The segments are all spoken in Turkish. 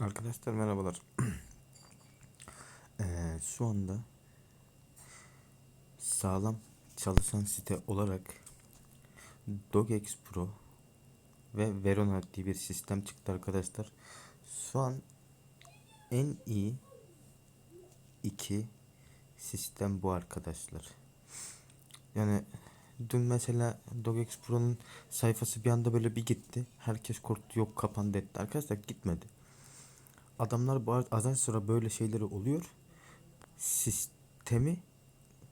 Arkadaşlar merhabalar. Eee, şu anda sağlam çalışan site olarak Dogex Pro ve Verona diye bir sistem çıktı arkadaşlar. Şu an en iyi iki sistem bu arkadaşlar. Yani dün mesela Dogex Pro'nun sayfası bir anda böyle bir gitti. Herkes korktu yok kapandı etti. Arkadaşlar gitmedi. Adamlar bazen sonra böyle şeyleri oluyor. Sistemi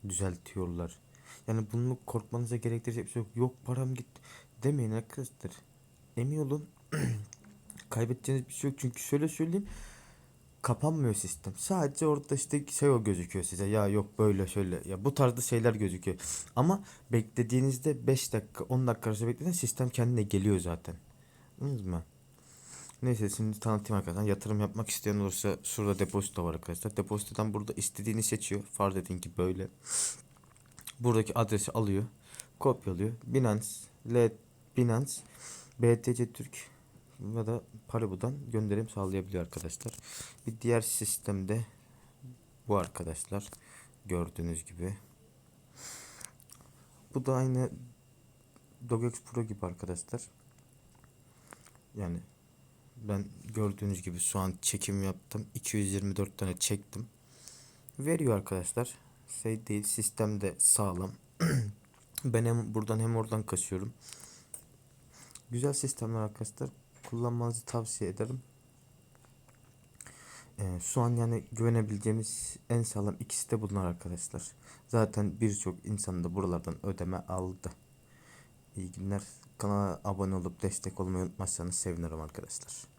düzeltiyorlar. Yani bunu korkmanıza gerektirecek bir şey yok. Yok param gitti demeyin arkadaşlar. Emin olun kaybedeceğiniz bir şey yok. Çünkü şöyle söyleyeyim kapanmıyor sistem. Sadece orada işte şey o gözüküyor size. Ya yok böyle şöyle. Ya bu tarzda şeyler gözüküyor. Ama beklediğinizde 5 dakika 10 dakika arası beklediğinizde sistem kendine geliyor zaten. Anladınız mı? Neyse şimdi tanıtayım arkadaşlar. Yatırım yapmak isteyen olursa şurada depozito var arkadaşlar. Depozitodan burada istediğini seçiyor. Farz edin ki böyle. Buradaki adresi alıyor. Kopyalıyor. Binance, L Binance, BTC Türk ya da Paribu'dan gönderim sağlayabiliyor arkadaşlar. Bir diğer sistemde bu arkadaşlar. Gördüğünüz gibi. Bu da aynı Dogex Pro gibi arkadaşlar. Yani ben gördüğünüz gibi şu an çekim yaptım. 224 tane çektim. Veriyor arkadaşlar. Şey değil sistem de sağlam. ben hem buradan hem oradan kasıyorum. Güzel sistemler arkadaşlar. Kullanmanızı tavsiye ederim. Ee, şu an yani güvenebileceğimiz en sağlam ikisi de bunlar arkadaşlar. Zaten birçok insan da buralardan ödeme aldı. İyi günler. Kanala abone olup destek olmayı unutmazsanız sevinirim arkadaşlar.